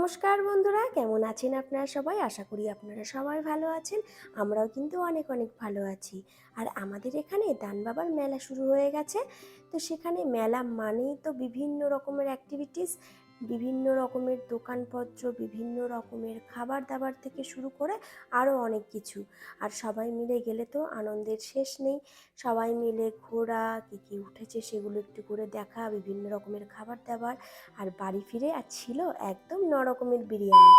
নমস্কার বন্ধুরা, কেমন আছেন আপনারা সবাই? আশা করি আপনারা সবাই ভালো আছেন, আমরাও কিন্তু অনেক অনেক ভালো আছি। আর আমাদের এখানে দান বাবার মেলা শুরু হয়ে গেছে। তো সেখানে মেলা মানেই তো বিভিন্ন রকমের অ্যাক্টিভিটিস বিভিন্ন রকমের দোকানপত্র, বিভিন্ন রকমের খাবার দাবার থেকে শুরু করে আরও অনেক কিছু। আর সবাই মিলে গেলে তো আনন্দের শেষ নেই। সবাই মিলে ঘোরা, কী কী উঠেছে সেগুলো একটু করে দেখা, বিভিন্ন রকমের খাবার দাবার আর বাড়ি ফিরে আর ছিল একদম ন রকমের বিরিয়ানি।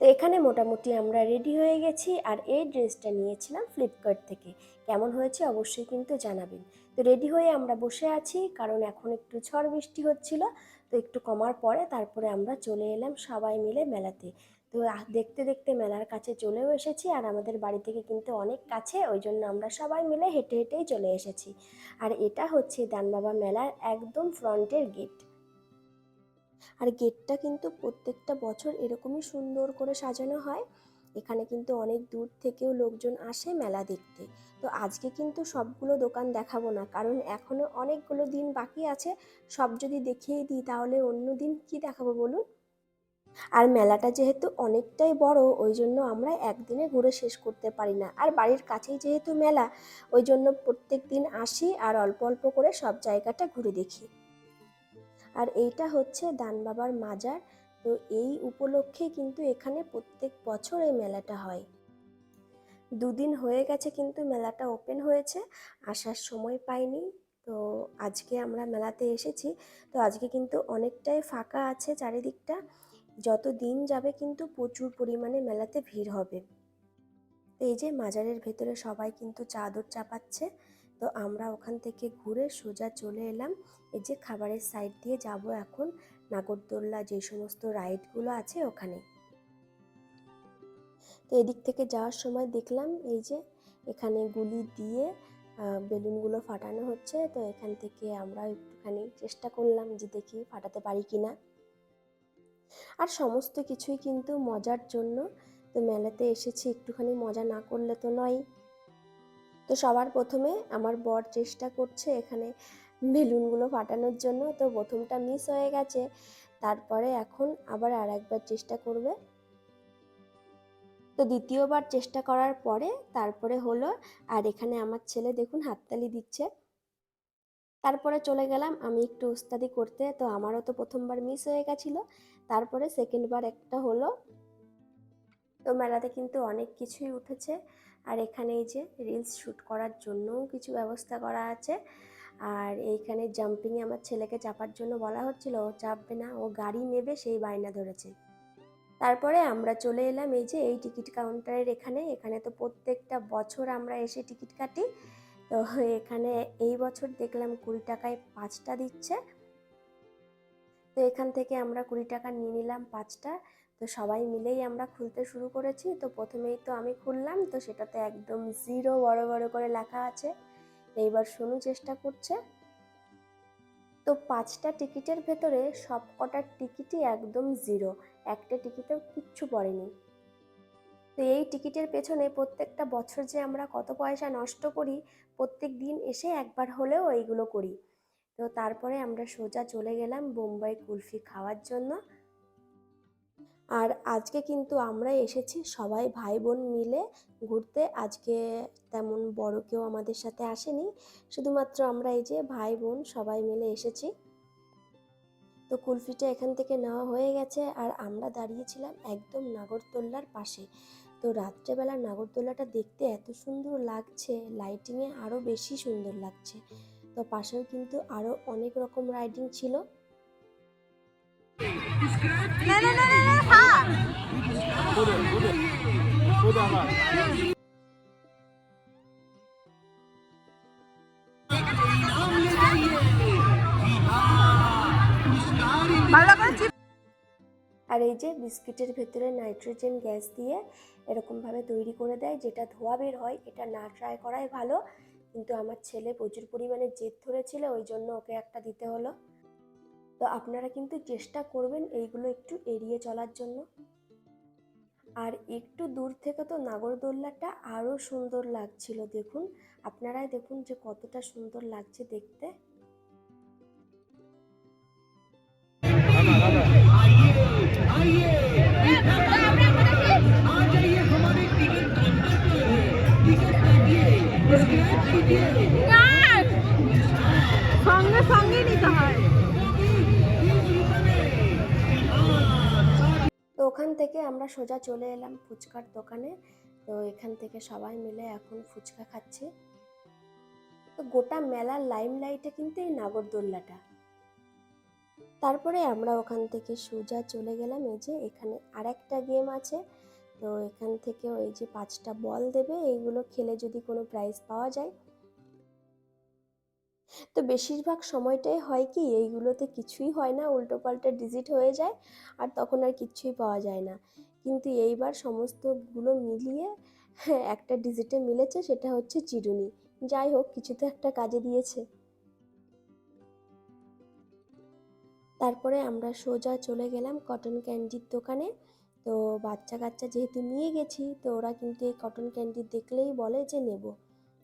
তো এখানে মোটামুটি আমরা রেডি হয়ে গেছি। আর এই ড্রেসটা নিয়েছিলাম ফ্লিপকার্ট থেকে। কেমন হয়েছে অবশ্যই কিন্তু জানাবেন। তো রেডি হয়ে আমরা বসে আছি, কারণ এখন একটু ঝড় বৃষ্টি হচ্ছিল, তো একটু কমার পরে তারপরে আমরা চলে এলাম সবাই মিলে মেলাতে। তো দেখতে দেখতে মেলার কাছে চলেও এসেছি, আর আমাদের বাড়ি থেকে কিন্তু অনেক কাছে, ওই জন্য আমরা সবাই মিলে হেঁটে হেঁটেই চলে এসেছি। আর এটা হচ্ছে দানবাবা মেলার একদম ফ্রন্টের গেট। আর গেটটা কিন্তু প্রত্যেকটা বছর এরকমই সুন্দর করে সাজানো হয়। এখানে কিন্তু অনেক দূর থেকেও লোকজন আসে মেলা দেখতে। তো আজকে কিন্তু সবগুলো দোকান দেখাবো না, কারণ এখনও অনেকগুলো দিন বাকি আছে। সব যদি দেখিয়ে দিই, তাহলে অন্য দিন কি দেখাবো বলুন? আর মেলাটা যেহেতু অনেকটাই বড়, ওই জন্য আমরা একদিনে ঘুরে শেষ করতে পারি না। আর বাড়ির কাছেই যেহেতু মেলা, ওই জন্য প্রত্যেক দিন আসি আর অল্প অল্প করে সব জায়গাটা ঘুরে দেখি। আর এইটা হচ্ছে দান বাবার মাজার। তো এই উপলক্ষে কিন্তু এখানে প্রত্যেক বছর এই মেলাটা হয়। দুদিন হয়ে গেছে কিন্তু মেলাটা ওপেন হয়েছে, আসার সময় পাইনি। তো আজকে আমরা মেলাতে এসেছি, তো আজকে কিন্তু অনেকটাই ফাঁকা আছে চারিদিকটা। যত দিন যাবে কিন্তু প্রচুর পরিমাণে মেলাতে ভিড় হবে। তো এই যে মাজারের ভেতরে সবাই কিন্তু চাদর চাপাচ্ছে, তো আমরা ওখান থেকে ঘুরে সোজা চলে এলাম। এই যে খাবারের সাইড দিয়ে যাব এখন নাগরদোল্লা যে সমস্ত রাইডগুলো আছে ওখানে। তো এদিক থেকে যাওয়ার সময় দেখলাম এই যে এখানে গুলি দিয়ে বেলুনগুলো ফাটানো হচ্ছে। তো এখান থেকে আমরা একটুখানি চেষ্টা করলাম যে দেখি ফাটাতে পারি কি না আর সমস্ত কিছুই কিন্তু মজার জন্য। তো মেলাতে এসেছি, একটুখানি মজা না করলে তো নয়। তো সবার প্রথমে আমার বর চেষ্টা করছে এখানে বেলুনগুলো ফাটানোর জন্য। তো প্রথমটা মিস হয়ে গেছে। তারপরে এখন আবার আর একবার চেষ্টা করবে। তো দ্বিতীয়বার চেষ্টা করার পরে তারপরে হলো, আর এখানে আমার ছেলে দেখুন হাততালি দিচ্ছে। তারপরে চলে গেলাম আমি একটু উস্তাদি করতে। তো আমারও তো প্রথমবার মিস হয়ে গেছিল। তারপরে সেকেন্ডবার একটা হলো। তো মেলাতে কিন্তু অনেক কিছুই উঠেছে। আর এখানে এই যে রিলস শ্যুট করার জন্যও কিছু ব্যবস্থা করা আছে। আর এইখানে জাম্পিংয়ে আমার ছেলেকে চাপার জন্য বলা হচ্ছিল, ও চাপবে না, ও গাড়ি নেবে, সেই বায়না ধরেছে। তারপরে আমরা চলে এলাম এই যে, এই টিকিট কাউন্টারের এখানে। এখানে তো প্রত্যেকটা বছর আমরা এসে টিকিট কাটি। তো এখানে এই বছর দেখলাম কুড়ি টাকায় পাঁচটা দিচ্ছে। তো এখান থেকে আমরা কুড়ি টাকা নিয়ে নিলাম পাঁচটা। তো সবাই মিলেই আমরা খুলতে শুরু করেছি। তো প্রথমেই তো আমি খুললাম, তো সেটাতে একদম জিরো বড় বড় করে লেখা আছে। এইবার সোনু চেষ্টা করছে। তো পাঁচটা টিকিটের ভেতরে সব কটার টিকিটই একদম জিরো, একটা টিকিটেও কিচ্ছু পড়েনি। তো এই টিকিটের পেছনে প্রত্যেকটা বছর যে আমরা কত পয়সা নষ্ট করি, প্রত্যেক দিন এসে একবার হলেও এইগুলো করি। তো তারপরে আমরা সোজা চলে গেলাম বোম্বাই কুলফি খাওয়ার জন্য। আর আজকে কিন্তু আমরা এসেছি সবাই ভাই বোন মিলে ঘুরতে। আজকে তেমন বড় কেউ আমাদের সাথে আসেনি। শুধুমাত্র আমরা এই যে ভাই বোন সবাই মিলে এসেছি। তো কুলফিটা এখান থেকে নেওয়া হয়ে গেছে আর আমরা দাঁড়িয়েছিলাম একদম নাগরদোল্লার পাশে। তো রাত্রেবেলা নাগরদোল্লাটা দেখতে এত সুন্দর লাগছে লাইটিংয়ে আরও বেশি সুন্দর লাগছে। তো পাশেও কিন্তু আরও অনেক রকম রাইডিং ছিল। না না না না না চিপ। আর এই যে বিস্কিটের ভেতরে নাইট্রোজেন গ্যাস দিয়ে এরকমভাবে তৈরি করে দেয়, যেটা ধোয়া বের হয়, এটা না ট্রাই করাই ভালো। কিন্তু আমার ছেলে প্রচুর পরিমাণে জেদ ধরেছিল, ওই জন্য ওকে একটা দিতে হলো। তো আপনারা কিন্তু চেষ্টা করবেন এইগুলো একটু এড়িয়ে চলার জন্য আর একটু দূর থেকে তো নাগরদোল্লাটা আরও সুন্দর লাগছিল দেখুন আপনারাই দেখুন যে কতটা সুন্দর লাগছে দেখতে সঙ্গে সঙ্গে নিতে হয় ওখান থেকে আমরা সোজা চলে এলাম ফুচকার দোকানে। তো এখান থেকে সবাই মিলে এখন ফুচকা খাচ্ছি। তো গোটা মেলার লাইম লাইটে কিন্তু এই নাগরদোল্লাটা। তারপরে আমরা ওখান থেকে সোজা চলে গেলাম। এই যে এখানে আরেকটা গেম আছে। তো এখান থেকে ওই যে পাঁচটা বল দেবে। এইগুলো খেলে যদি কোনো প্রাইজ পাওয়া যায় তো বেশিরভাগ সময়টাই হয় কি, এইগুলোতে কিছুই হয় না উল্টো পাল্টা ডিজিট হয়ে যায় আর তখন আর কিচ্ছুই পাওয়া যায় না। কিন্তু এইবার সমস্তগুলো মিলিয়ে একটা ডিজিটে মিলেছে, সেটা হচ্ছে চিরুনি। যাই হোক, কিছু তো একটা কাজে দিয়েছে। তারপরে আমরা সোজা চলে গেলাম কটন ক্যান্ডির দোকানে। তো বাচ্চা কাচ্চা যেহেতু নিয়ে গেছি, তো ওরা কিন্তু এই কটন ক্যান্ডি দেখলেই বলে যে নেব।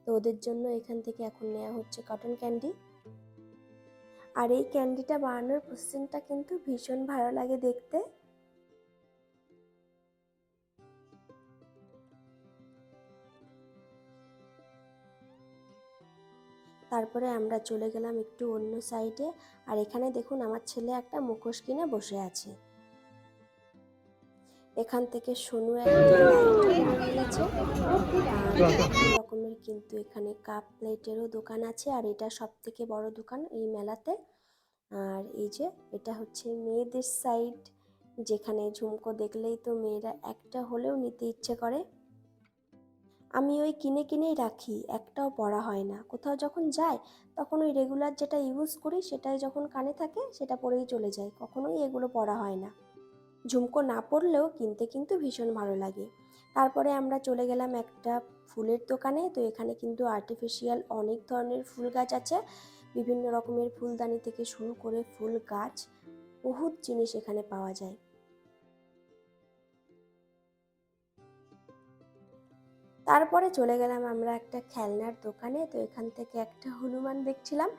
তো ওদের জন্য এখান থেকে এখন নেওয়া হচ্ছে কটন ক্যান্ডি আর এই ক্যান্ডিটা বানানোর প্রসেসিংটা কিন্তু ভীষণ ভালো লাগে দেখতে। তারপরে আমরা চলে গেলাম একটু অন্য সাইডে আর এখানে দেখুন আমার ছেলে একটা মুখোশ কিনে বসে আছে। এখান থেকে সোনু একটা রকমের কিন্তু এখানে কাপ প্লেটেরও দোকান আছে, আর এটা সব থেকে বড় দোকান এই মেলাতে। আর এই যে এটা হচ্ছে মেয়েদের সাইড যেখানে ঝুমকো দেখলেই তো মেয়েরা একটা হলেও নিতে ইচ্ছে করে। আমি ওই কিনে কিনেই রাখি, একটাও পড়া হয় না। কোথাও যখন যাই, তখন ওই রেগুলার যেটা ইউজ করি, সেটাই যখন কানে থাকে, সেটা পরেই চলে যায়। কখনোই এগুলো পড়া হয় না। ঝুমকো না পড়লেও কিনতে কিন্তু ভীষণ ভালো লাগে। তারপরে আমরা চলে গেলাম একটা ফুলের দোকানে। তো এখানে কিন্তু আর্টিফিশিয়াল অনেক ধরনের ফুল গাছ আছে। বিভিন্ন রকমের ফুলদানি থেকে শুরু করে ফুল গাছ, বহুত জিনিস এখানে পাওয়া যায়। তারপরে চলে গেলাম আমরা একটা খেলনার দোকানে। তো এখান থেকে একটা হনুমান দেখছিলাম,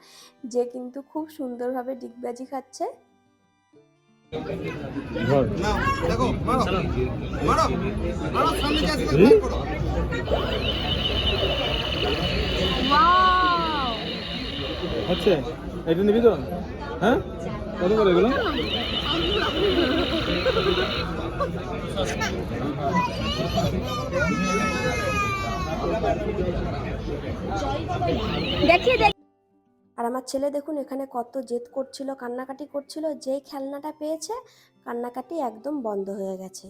যে কিন্তু খুব সুন্দরভাবে ডিগবাজি খাচ্ছে। হচ্ছে এটা নিবি তো? হ্যাঁ? কত করে এগুলো? দেখি দেখি আমার ছেলে দেখুন এখানে কত জেদ করছিল, কান্নাকাটি করছিল, যেই খেলনাটা পেয়েছে, কান্নাকাটি একদম বন্ধ হয়ে গেছে।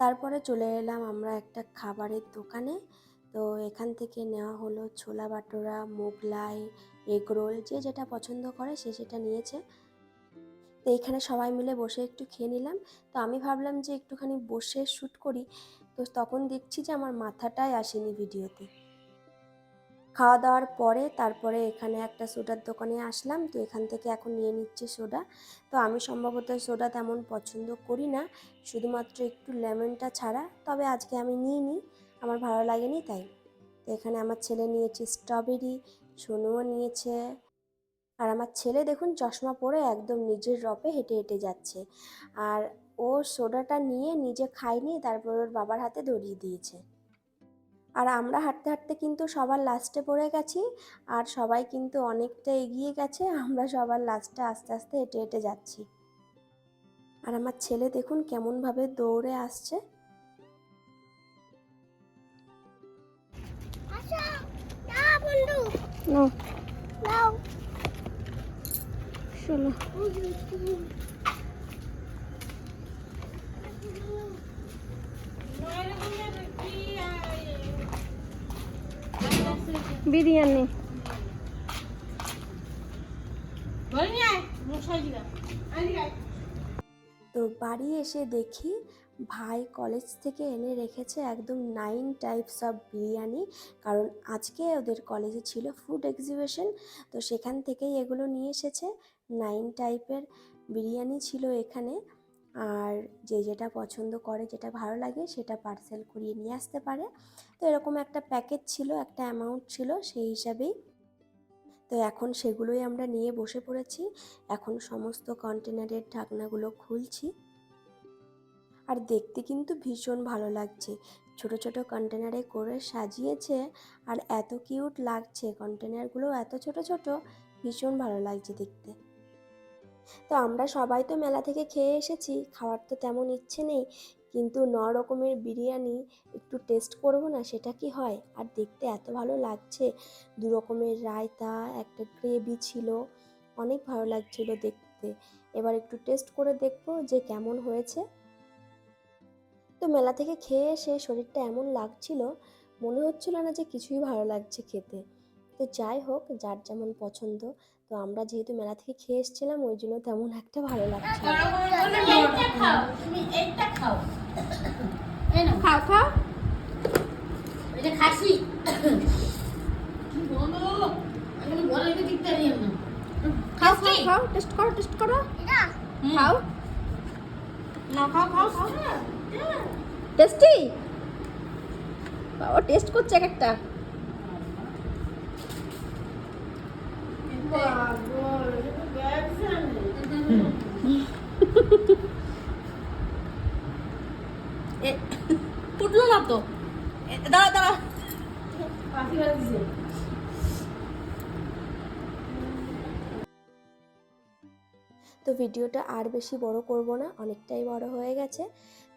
তারপরে চলে এলাম আমরা একটা খাবারের দোকানে। তো এখান থেকে নেওয়া হলো ছোলা বাটোরা, মোগলাই, এগরোল, যে যেটা পছন্দ করে সে সেটা নিয়েছে। তো এখানে সবাই মিলে বসে একটু খেয়ে নিলাম। তো আমি ভাবলাম যে একটুখানি বসে শ্যুট করি। তো তখন দেখছি যে আমার মাথাটাই আসেনি ভিডিওতে। খাওয়া দাওয়ার পরে তারপরে এখানে একটা সোডার দোকানে আসলাম, তো এখান থেকে এখন নিয়ে নিচ্ছে সোডা। তো আমি সম্ভবত সোডা তেমন পছন্দ করি না, শুধুমাত্র একটু লেমনটা ছাড়া, তবে আজকে আমি নিয়ে নিই, আমার ভালো লাগেনি তাই। তো এখানে আমার ছেলে নিয়েছে স্ট্রবেরি, সোনুও নিয়েছে। আর আমার ছেলে দেখুন চশমা পরে একদম নিজের রপে হেঁটে হেঁটে যাচ্ছে। আর ও সোডাটা নিয়ে নিজে খায়নি, তারপর ওর বাবার হাতে ধরিয়ে দিয়েছে। আর আমরা হাঁটতে হাঁটতে কিন্তু সবার লাস্টে পড়ে গেছি। আর সবাই কিন্তু অনেকটা এগিয়ে গেছে আমরা সবার লাস্টে আস্তে আস্তে হেঁটে হেঁটে যাচ্ছি। আর আমার ছেলে দেখুন কেমনভাবে দৌড়ে আসছে। বিরিয়ানি। তো বাড়ি এসে দেখি ভাই কলেজ থেকে এনে রেখেছে একদম নাইন টাইপস অফ বিরিয়ানি। কারণ আজকে ওদের কলেজে ছিল ফুড এক্সিবিশন তো সেখান থেকেই এগুলো নিয়ে এসেছে। নাইন টাইপের বিরিয়ানি ছিল এখানে। আর যে যেটা পছন্দ করে, যেটা ভালো লাগে, সেটা পার্সেল করিয়ে নিয়ে আসতে পারে। তো এরকম একটা প্যাকেজ ছিল, একটা অ্যামাউন্ট ছিল, সেই হিসাবেই। তো এখন সেগুলোই আমরা নিয়ে বসে পড়েছি। এখন সমস্ত কন্টেনারের ঢাকনাগুলো খুলছি। আর দেখতে কিন্তু ভীষণ ভালো লাগছে। ছোট ছোট কন্টেনারে করে সাজিয়েছে আর এত কিউট লাগছে। কন্টেনারগুলো এত ছোট ছোট, ভীষণ ভালো লাগছে দেখতে। তো আমরা সবাই তো মেলা থেকে খেয়ে এসেছি, খাওয়ার তো তেমন ইচ্ছে নেই। কিন্তু ন রকমের বিরিয়ানি একটু টেস্ট করব না, সেটা কি হয়? আর দেখতে এত ভালো লাগছে। দু রকমের রায়তা, একটা গ্রেভি ছিল, অনেক ভালো লাগছিল দেখতে। এবার একটু টেস্ট করে দেখব যে কেমন হয়েছে। তো মেলা থেকে খেয়ে এসে শরীরটা এমন লাগছিল, মনে হচ্ছিল না যে কিছুই ভালো লাগছে খেতে। তো যাই হোক যার যেমন পছন্দ তো আমরা যেহেতু মেলা থেকে খেয়ে এসেছিলাম ওই জন্য তেমন একটা ভালো লাগছে। খাও খাও। খাও খাসি টেস্ট করো টেস্ট করো। খাও। না খাও খাও খাও। টেস্টি বাবা টেস্ট করছে এক একটা। ফুটলো না তো? দাঁড়া দাঁড়া। তো ভিডিওটা আর বেশি বড় করব না, অনেকটাই বড় হয়ে গেছে।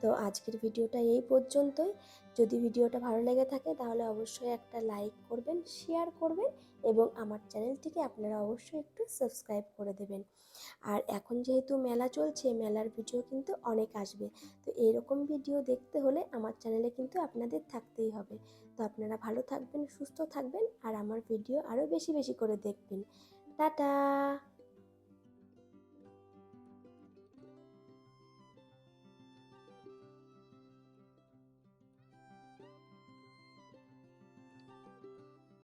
তো আজকের ভিডিওটা এই পর্যন্তই। যদি ভিডিওটা ভালো লেগে থাকে তাহলে অবশ্যই একটা লাইক করবেন শেয়ার করবেন এবং আমার চ্যানেলটিকে আপনারা অবশ্যই একটু সাবস্ক্রাইব করে দেবেন। আর এখন যেহেতু মেলা চলছে, মেলার ভিডিও কিন্তু অনেক আসবে। তো এরকম ভিডিও দেখতে হলে আমার চ্যানেলে কিন্তু আপনাদের থাকতেই হবে। তো আপনারা ভালো থাকবেন, সুস্থ থাকবেন, আর আমার ভিডিও আরও বেশি বেশি করে দেখবেন। টাটা!